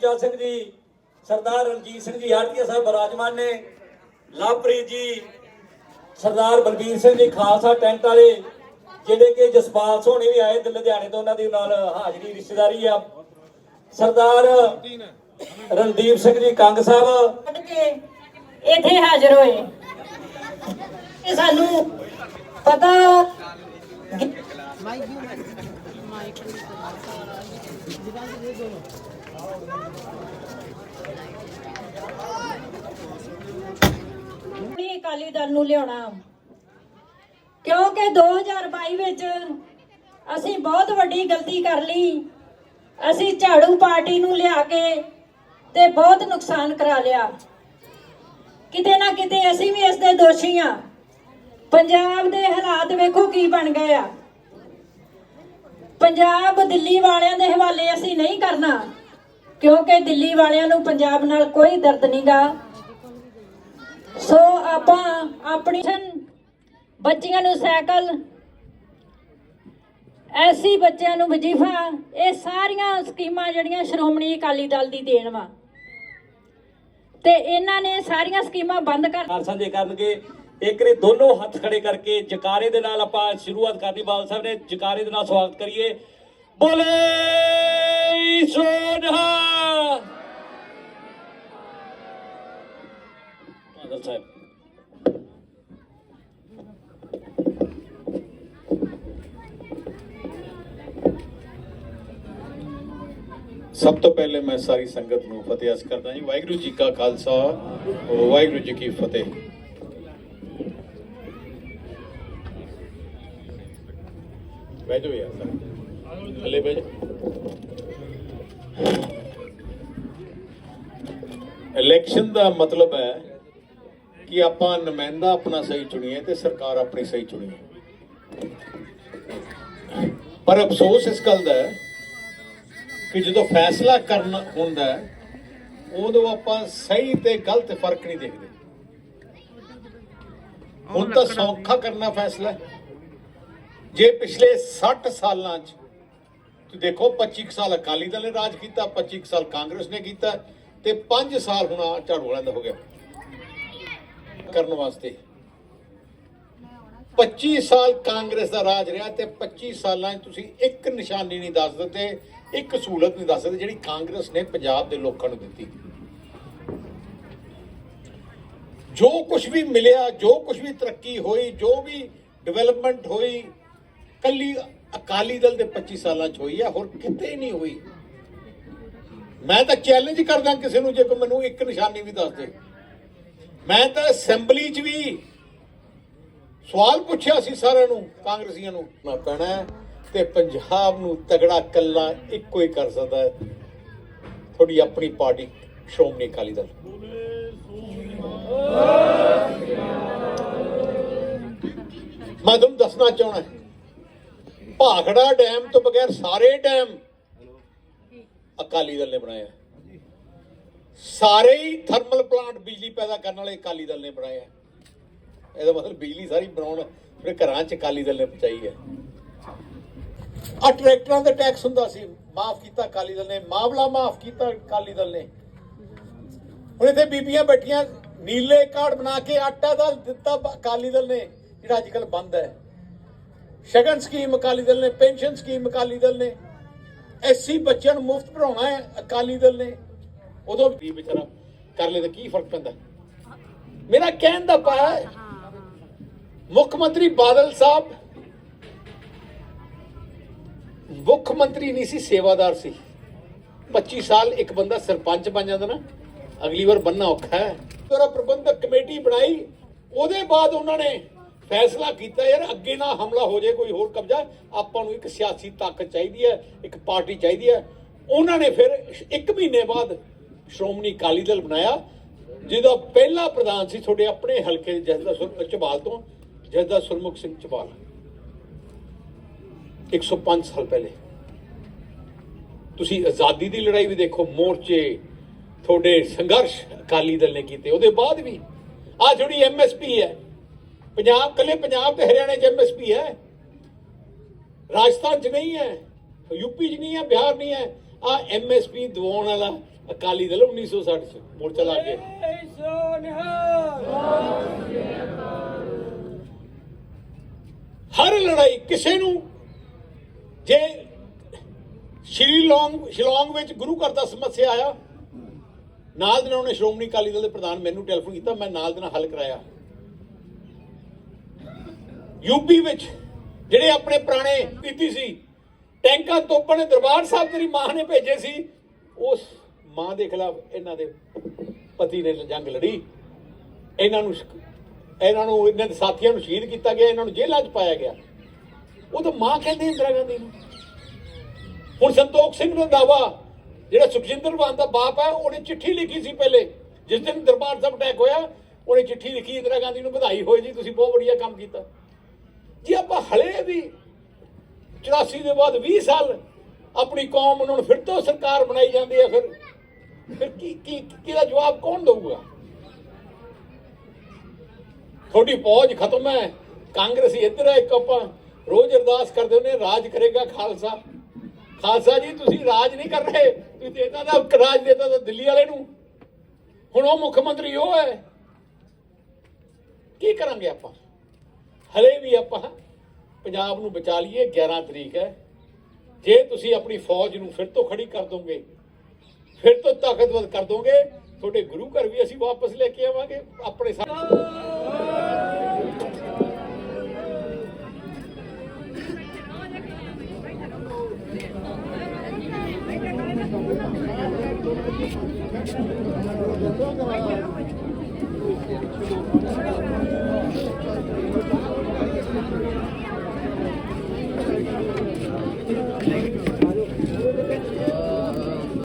ਜਲ ਸਿੰਘ ਜੀ, ਸਰਦਾਰ ਰਣਜੀਤ ਸਿੰਘ ਜੀ, ਹਾਟੀਆ ਸਾਹਿਬ ਬਰਾਜਮਾਨ ਨੇ, ਲਵਪ੍ਰੀਤ ਜੀ, ਸਰਦਾਰ ਬਲਬੀਰ ਸਿੰਘ ਜੀ, ਖਾਲਸਾ ਟੈਂਟ ਵਾਲੇ, ਜਿਹੜੇ ਕਿ ਜਸਪਾਲ ਸੋਹਣੇ ਵੀ ਆਏ ਲੁਧਿਆਣੇ ਤੋਂ, ਉਹਨਾਂ ਦੀ ਨਾਲ ਹਾਜ਼ਰੀ ਰਿਸ਼ਤੇਦਾਰੀ ਆ। ਸਰਦਾਰ ਰਣਦੀਪ ਸਿੰਘ ਜੀ, ਕੰਗ ਸਾਹਿਬ। ਕੇ ਇੱਥੇ ਹਾਜ਼ਰ ਹੋਏ। ਇਹ ਸਾਨੂੰ ਪਤਾ ਨਹੀਂ ਅਕਾਲੀ ਦਲ ਨੂੰ ਲਿਆਉਣਾ। ਕਿਉਂਕਿ 2022 ਵਿੱਚ ਅਸੀਂ ਬਹੁਤ ਵੱਡੀ ਗਲਤੀ ਕਰ ਲਈ। ਅਸੀਂ ਝਾੜੂ ਪਾਰਟੀ ਨੂੰ ਲਿਆ ਕੇ ਤੇ ਬਹੁਤ ਨੁਕਸਾਨ ਕਰਾ ਲਿਆ। ਕਿਤੇ ਨਾ ਕਿਤੇ ਅਸੀਂ ਵੀ ਇਸ ਦੇ ਦੋਸ਼ੀ ਆ ਪੰਜਾਬ ਦੇ ਹਾਲਾਤ ਵੇਖੋ ਕੀ ਬਣ ਗਏ ਆ। ਪੰਜਾਬ ਦਿੱਲੀ ਵਾਲਿਆਂ ਦੇ ਹਵਾਲੇ ਅਸੀਂ ਨਹੀਂ ਕਰਨਾ। ਕਿਉਂਕਿ ਦਿੱਲੀ ਵਾਲਿਆਂ ਨੂੰ ਪੰਜਾਬ ਨਾਲ ਕੋਈ ਦਰਦ ਨਹੀਂਗਾ। ਸੋ ਆਪਾਂ ਆਪਣੀ ਬੱਚੀਆਂ ਨੂੰ ਸਾਈਕਲ, ਐਸੀ ਬੱਚਿਆਂ ਨੂੰ ਵਜੀਫਾ, ਇਹ ਸਾਰੀਆਂ ਸਕੀਮਾਂ ਜਿਹੜੀਆਂ ਸ਼੍ਰੋਮਣੀ ਅਕਾਲੀ ਦਲ ਦੀ ਦੇਣ ਵਾ। ਤੇ ਇਹਨਾਂ ਨੇ ਸਾਰੀਆਂ ਸਕੀਮਾਂ ਬੰਦ ਕਰ ਨਾਲ ਸਾਂਝੇ ਕਰਨਗੇ। ਇੱਕ ਨੇ ਦੋਨੋਂ ਹੱਥ ਖੜੇ ਕਰਕੇ ਜਕਾਰੇ ਦੇ ਨਾਲ ਆਪਾਂ ਸ਼ੁਰੂਆਤ ਕਰਨੀ। ਬਾਲ ਸਾਹਿਬ ਨੇ ਜਕਾਰੇ ਦੇ ਨਾਲ ਸਵਾਗਤ ਕਰੀਏ। ਬੋਲੇ ਸੋਨਹਾ ਬਾਦਲ ਸਾਹਿਬ ਸਭ ਤੋਂ ਪਹਿਲੇ ਮੈਂ ਸਾਰੀ ਸੰਗਤ ਨੂੰ ਫਤਿਹ ਅਰਜ਼ ਕਰਦਾ ਜੀ ਵਾਹਿਗੁਰੂ ਜੀ ਕਾ ਖਾਲਸਾ ਵਾਹਿਗੁਰੂ ਜੀ ਕੀ ਫਤਿਹ ਬਹਿ ਜਾਓ ਯਾਰ ਸਾਰੇ ਥੱਲੇ ਬਹਿ ਜਾਓ ਇਲੈਕਸ਼ਨ ਦਾ ਮਤਲਬ ਹੈ ਕਿ ਆਪਾਂ ਨੁਮਾਇੰਦਾ ਆਪਣਾ ਸਹੀ ਚੁਣੀਏ ਤੇ ਸਰਕਾਰ ਆਪਣੀ ਸਹੀ ਚੁਣੀਏ। ਪਰ ਅਫਸੋਸ ਇਸ ਗੱਲ ਦਾ ਹੈ ਕਿ ਜਦੋਂ ਫੈਸਲਾ ਕਰਨਾ ਹੁੰਦਾ ਹੈ, ਉਦੋਂ ਆਪਾਂ ਸਹੀ ਤੇ ਗਲਤ ਫ਼ਰਕ ਨਹੀਂ ਦੇਖਦੇ। ਹੁਣ ਤਾਂ ਸੌਖਾ ਕਰਨਾ ਫੈਸਲਾ। ਜੇ ਪਿਛਲੇ 60 ਸਾਲਾਂ 'ਚ ਤੁਸੀਂ ਦੇਖੋ 25 ਕੁ ਸਾਲ ਅਕਾਲੀ ਦਲ ਨੇ ਰਾਜ ਕੀਤਾ 25 ਕੁ ਸਾਲ ਕਾਂਗਰਸ ਨੇ ਕੀਤਾ ਤੇ 5 ਸਾਲ ਹੁਣ ਝਾੜੂ ਵਾਲਿਆਂ ਦਾ ਹੋ ਗਿਆ। ਕਰਨ ਵਾਸਤੇ। 25 ਸਾਲ ਕਾਂਗਰਸ ਦਾ ਰਾਜ ਰਿਹਾ ਤੇ 25 ਸਾਲਾਂ 'ਚ ਤੁਸੀਂ ਇੱਕ ਨਿਸ਼ਾਨੀ ਨਹੀਂ ਦੱਸ ਦਿੱਤੇ, ਇੱਕ ਸਹੂਲਤ ਨਹੀਂ ਦੱਸ ਦਿੱਤੇ ਜਿਹੜੀ ਕਾਂਗਰਸ ਨੇ ਪੰਜਾਬ ਦੇ ਲੋਕਾਂ ਨੂੰ ਦਿੱਤੀ। ਜੋ ਕੁਝ ਵੀ ਮਿਲਿਆ, ਜੋ ਕੁਝ ਵੀ ਤਰੱਕੀ ਹੋਈ, ਜੋ ਵੀ ਡਿਵੈਲਪਮੈਂਟ ਹੋਈ, ਕੱਲੀ ਅਕਾਲੀ ਦਲ ਦੇ 25 ਸਾਲਾਂ 'ਚ ਹੋਈ ਹੈ ਹੋਰ ਕਿਤੇ ਨਹੀਂ ਹੋਈ। ਮੈਂ ਤਾਂ ਚੈਲੰਜ ਕਰਦਾ ਕਿਸੇ ਨੂੰ ਜੇ ਕੋਈ ਮੈਨੂੰ ਇੱਕ ਨਿਸ਼ਾਨੀ ਵੀ ਦੱਸ ਦੇ। ਮੈਂ ਤਾਂ ਅਸੈਂਬਲੀ 'ਚ ਵੀ ਸਵਾਲ ਪੁੱਛਿਆ ਸੀ ਸਾਰਿਆਂ ਨੂੰ, ਕਾਂਗਰਸੀਆਂ ਨੂੰ। ਨਾ ਪੈਣਾ ਤੇ ਪੰਜਾਬ ਨੂੰ ਤਗੜਾ ਕੱਲਾ ਇੱਕੋ ਹੀ ਕਰ ਸਕਦਾ ਹੈ। ਤੁਹਾਡੀ ਆਪਣੀ ਪਾਰਟੀ, ਸ਼੍ਰੋਮਣੀ ਅਕਾਲੀ ਦਲ। ਮੈਂ ਤੁਹਾਨੂੰ ਦੱਸਣਾ ਚਾਹਣਾ ਭਾਖੜਾ ਡੈਮ ਤੋਂ ਬਗੈਰ ਸਾਰੇ ਡੈਮ ਅਕਾਲੀ ਦਲ ਨੇ ਬਣਾਇਆ ਸਾਰੇ ਹੀ ਥਰਮਲ ਪਲਾਂਟ ਬਿਜਲੀ ਪੈਦਾ ਕਰਨ ਵਾਲੇ ਅਕਾਲੀ ਦਲ ਨੇ ਬਣਾਇਆ ਇਹਦਾ ਮਤਲਬ ਬਿਜਲੀ ਸਾਰੀ ਬਣਾਉਣ, ਫਿਰ ਘਰਾਂ 'ਚ ਅਕਾਲੀ ਦਲ ਨੇ ਪਹੁੰਚਾਈ ਹੈ ਆ ਟਰੈਕਟਰਾਂ ਦਾ ਟੈਕਸ ਹੁੰਦਾ ਸੀ, ਮਾਫ ਕੀਤਾ ਅਕਾਲੀ ਦਲ ਨੇ, ਮਾਮਲਾ ਮਾਫ ਕੀਤਾ ਅਕਾਲੀ ਦਲ ਨੇ। ਹੁਣ ਇੱਥੇ ਬੀਬੀਆਂ ਬੈਠੀਆਂ, ਨੀਲੇ ਕਾਰਡ ਬਣਾ ਕੇ ਆਟਾ ਦਾ ਦਿੱਤਾ ਅਕਾਲੀ ਦਲ ਨੇ, ਜਿਹੜਾ ਅੱਜ ਕੱਲ ਬੰਦ ਹੈ। ਸ਼ਗਨ ਸਕੀਮ ਅਕਾਲੀ ਦਲ ਨੇ, ਪੈਨਸ਼ਨ ਸਕੀਮ ਅਕਾਲੀ ਦਲ ਨੇ ਐਸਸੀ ਬੱਚਿਆਂ ਨੂੰ ਮੁਫਤ ਪੜਾਉਣਾ ਹੈ ਅਕਾਲੀ ਦਲ ਨੇ। ਉਦੋਂ ਵੀ ਵਿਚਾਰਾ ਕਰ ਲੈ ਤਾਂ ਕੀ ਫ਼ਰਕ ਪੈਂਦਾ? ਮੇਰਾ ਕਹਿਣ ਦਾ ਪਾਇਆ ਮੁੱਖ ਮੰਤਰੀ ਬਾਦਲ ਸਾਹਿਬ ਮੁੱਖ ਮੰਤਰੀ ਨਹੀਂ ਸੀ, ਸੇਵਾਦਾਰ ਸੀ। 25 ਸਾਲ ਇੱਕ ਬੰਦਾ ਸਰਪੰਚ ਬਣ ਜਾਂਦਾ ਨਾ, ਅਗਲੀ ਵਾਰ ਬੰਨਾ ਔਖਾ ਹੈ। ਉਹਦਾ ਪ੍ਰਬੰਧਕ ਕਮੇਟੀ ਬਣਾਈ, ਉਹਦੇ ਬਾਅਦ ਉਹਨਾਂ ਨੇ ਫੈਸਲਾ ਕੀਤਾ ਯਾਰ, ਅੱਗੇ ਨਾ ਹਮਲਾ ਹੋ ਜਾਏ, ਕੋਈ ਹੋਰ ਕਬਜ਼ਾ, ਆਪਾਂ ਨੂੰ ਇੱਕ ਸਿਆਸੀ ਤਾਕਤ ਚਾਹੀਦੀ ਹੈ, ਇੱਕ ਪਾਰਟੀ ਚਾਹੀਦੀ ਹੈ। ਉਹਨਾਂ ਨੇ ਫਿਰ ਇੱਕ ਮਹੀਨੇ ਬਾਅਦ ਸ਼੍ਰੋਮਣੀ ਅਕਾਲੀ ਦਲ ਬਣਾਇਆ, ਜਿਹਦਾ ਪਹਿਲਾ ਪ੍ਰਧਾਨ ਸੀ ਤੁਹਾਡੇ ਆਪਣੇ ਹਲਕੇ ਦੇ ਜਸਦਾ ਸੁਰ ਝਬਾਲ ਤੋਂ, ਜਸਦਾ ਸੁਰਮੁਖ ਸਿੰਘ ਝਬਾਲ 105 ਸਾਲ ਪਹਿਲੇ। ਤੁਸੀਂ ਆਜ਼ਾਦੀ ਦੀ ਲੜਾਈ ਵੀ ਦੇਖੋ, ਮੋਰਚੇ, ਤੁਹਾਡੇ ਸੰਘਰਸ਼ ਅਕਾਲੀ ਦਲ ਨੇ ਕੀਤੇ, ਉਹਦੇ ਬਾਅਦ ਵੀ। ਆ ਜਿਹੜੀ ਐਮਐਸਪੀ ਹੈ ਪੰਜਾਬ, ਕੱਲੇ ਪੰਜਾਬ ਤੇ ਹਰਿਆਣਾ ਚ ਐਮਐਸਪੀ ਹੈ। ਰਾਜਸਥਾਨ ਚ ਨਹੀਂ ਹੈ ਯੂਪੀ ਚ ਨਹੀਂ ਹੈ, ਬਿਹਾਰ ਨਹੀਂ ਹੈ। ਆ ਐਮਐਸਪੀ ਦਿਵਾਉਣ ਵਾਲਾ ਅਕਾਲੀ ਦਲ 1960 ਚ, ਮੋਰਚਾ ਲਾ ਕੇ। ਹਰ ਲੜਾਈ ਕਿਸੇ ਨੂੰ, ਜੇ ਸ਼੍ਰੀਲੌਂਗ ਸ਼ਿਲੌਂਗ ਵਿੱਚ ਗੁਰੂ ਘਰ ਦਾ ਸਮੱਸਿਆ ਆਇਆ, ਨਾਲ ਦੇ ਨਾਲ ਉਹਨੇ ਸ਼੍ਰੋਮਣੀ ਅਕਾਲੀ ਦਲ ਦੇ ਪ੍ਰਧਾਨ ਮੈਨੂੰ ਟੈਲੀਫੋਨ ਕੀਤਾ, ਮੈਂ ਨਾਲ ਦੇ ਨਾਲ ਹੱਲ ਕਰਾਇਆ। ਯੂਪੀ ਵਿੱਚ ਜਿਹੜੇ ਆਪਣੇ ਪੁਰਾਣੇ ਕੀਤੀ ਸੀ, ਟੈਂਕਾਂ ਤੋਪਾਂ ਨੇ ਦਰਬਾਰ ਸਾਹਿਬ ਤੇਰੀ ਮਾਂ ਨੇ ਭੇਜੇ ਸੀ, ਉਸ ਮਾਂ ਦੇ ਖਿਲਾਫ ਇਹਨਾਂ ਦੇ ਪਤੀ ਨੇ ਜੰਗ ਲੜੀ। ਇਹਨਾਂ ਨੂੰ ਇਹਨਾਂ ਨੂੰ ਇਹਨਾਂ ਦੇ ਸਾਥੀਆਂ ਨੂੰ ਸ਼ਹੀਦ ਕੀਤਾ ਗਿਆ, ਇਹਨਾਂ ਨੂੰ ਜੇਲ੍ਹਾਂ 'ਚ ਪਾਇਆ ਗਿਆ। ਉਹ ਤਾਂ ਮਾਂ ਕਹਿੰਦੀ ਇੰਦਰਾ ਗਾਂਧੀ ਨੂੰ। ਹੁਣ ਸੰਤੋਖ ਸਿੰਘ ਰੰਧਾਵਾ ਜਿਹੜਾ ਸੁਖਜਿੰਦਰ ਮਾਨ ਦਾ ਬਾਪ ਹੈ, ਉਹਨੇ ਚਿੱਠੀ ਲਿਖੀ ਸੀ ਪਹਿਲੇ। ਜਿਸ ਦਿਨ ਦਰਬਾਰ ਸਾਹਿਬ ਅਟੈਕ ਹੋਇਆ, ਉਹਨੇ ਚਿੱਠੀ ਲਿਖੀ, ਇੰਦਰਾ ਗਾਂਧੀ ਨੂੰ ਵਧਾਈ ਹੋਏ ਜੀ, ਤੁਸੀਂ ਬਹੁਤ ਵਧੀਆ ਕੰਮ ਕੀਤਾ। ਜੇ ਆਪਾਂ ਹਲੇ ਵੀ 84 ਦੇ ਬਾਅਦ 20 ਸਾਲ ਆਪਣੀ ਕੌਮ ਨੂੰ ਫਿਰ ਤੋਂ ਸਰਕਾਰ ਬਣਾਈ ਜਾਂਦੀ ਹੈ, ਫਿਰ ਫਿਰ ਕੀ ਕੀ ਕਿਹਦਾ ਜਵਾਬ ਕੌਣ ਦਊਗਾ? ਤੁਹਾਡੀ ਫੌਜ ਖਤਮ ਹੈ, ਕਾਂਗਰਸੀ ਇੱਧਰ ਹੈ ਇੱਕ ਆਪਾਂ, ਰੋਜ਼ ਅਰਦਾਸ ਕਰਦੇ ਹੁੰਦੇ ਰਾਜ ਕਰੇਗਾ ਖਾਲਸਾ। ਖਾਲਸਾ ਜੀ, ਤੁਸੀਂ ਰਾਜ ਨਹੀਂ ਕਰ ਰਹੇ, ਤੁਸੀਂ ਦੇਤਾ ਦਾ ਰਾਜ ਦੇਤਾ ਤਾਂ ਦਿੱਲੀ ਵਾਲੇ ਨੂੰ। ਹੁਣ ਉਹ ਮੁੱਖ ਮੰਤਰੀ ਉਹ ਹੈ। ਕੀ ਕਰਾਂਗੇ ਆਪਾਂ? ਹਲੇ ਵੀ ਆਪਾਂ ਪੰਜਾਬ ਨੂੰ ਬਚਾ ਲਈਏ 11 ਤਰੀਕ ਹੈ। ਜੇ ਤੁਸੀਂ ਆਪਣੀ ਫੌਜ ਨੂੰ ਫਿਰ ਤੋਂ ਖੜੀ ਕਰ ਦੋਗੇ, ਫਿਰ ਤੋਂ ਤਾਕਤਵਰ ਕਰ ਦੋਗੇ, ਤੁਹਾਡੇ ਗੁਰੂ ਘਰ ਵੀ ਅਸੀਂ ਵਾਪਸ ਲੈ ਕੇ ਆਵਾਂਗੇ, ਆਪਣੇ ਸਾ- Thank you.